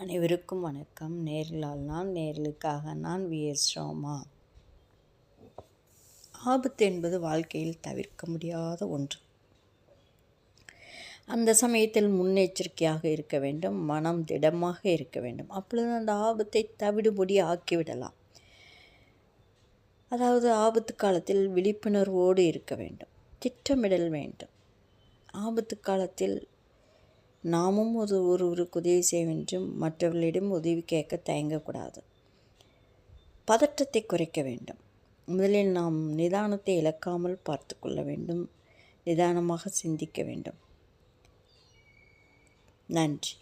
அனைவருக்கும் வணக்கம். நேர்களால் நான் நேர்களுக்காக நான் வி எஸ் ரோமா ஆபத்து என்பது வாழ்க்கையில் தவிர்க்க முடியாத ஒன்று. அந்த சமயத்தில் முன்னெச்சரிக்கையாக இருக்க வேண்டும். மனம் திடமாக இருக்க வேண்டும். அப்பொழுது அந்த ஆபத்தை தவிடுபடி ஆக்கிவிடலாம். அதாவது ஆபத்து காலத்தில் விழிப்புணர்வோடு இருக்க வேண்டும். திட்டமிடல் வேண்டும். ஆபத்து காலத்தில் நாமும் ஒரு ஒருவருக்கு உதவி செய்ய வேண்டும் மற்றவர்களிடம் உதவி கேட்க தயங்கக்கூடாது. பதற்றத்தை குறைக்க வேண்டும். முதலில் நாம் நிதானத்தை இழக்காமல் பார்த்து கொள்ள வேண்டும். நிதானமாக சிந்திக்க வேண்டும். நன்றி.